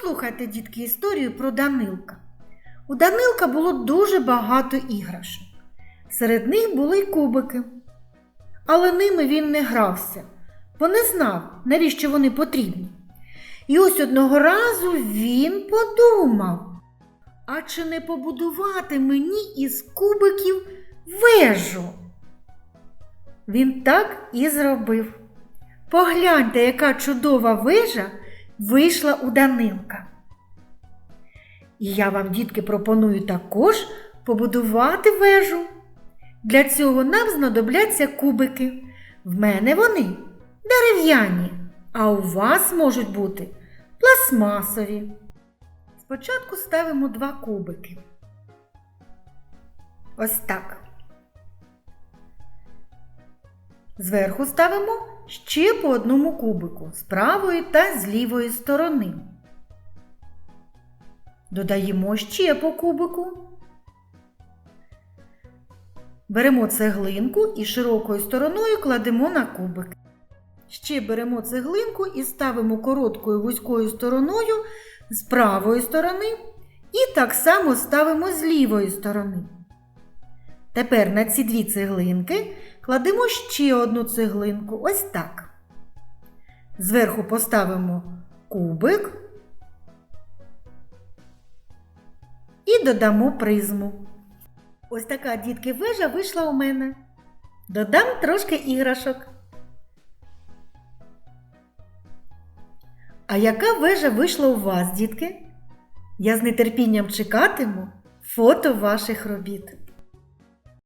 Послухайте, дітки, історію про Данилка. У Данилка було дуже багато іграшок. Серед них були й кубики. Але ними він не грався, бо не знав, навіщо вони потрібні. І ось одного разу він подумав: а чи не побудувати мені із кубиків вежу? Він так і зробив. Погляньте, яка чудова вежа вийшла у Данилка. І я вам, дітки, пропоную також побудувати вежу. Для цього нам знадобляться кубики. В мене вони дерев'яні, а у вас можуть бути пластмасові. Спочатку ставимо два кубики. Ось так. Зверху ставимо ще по одному кубику з правої та з лівої сторони. Додаємо ще по кубику. Беремо цеглинку і широкою стороною кладемо на кубик. Ще беремо цеглинку і ставимо короткою вузькою стороною з правої сторони і так само ставимо з лівої сторони. Тепер на ці дві цеглинки кладемо ще одну цеглинку, ось так. Зверху поставимо кубик і додамо призму. Ось така дітки вежа вийшла у мене. Додам трошки іграшок. А яка вежа вийшла у вас, дітки? Я з нетерпінням чекатиму фото ваших робіт.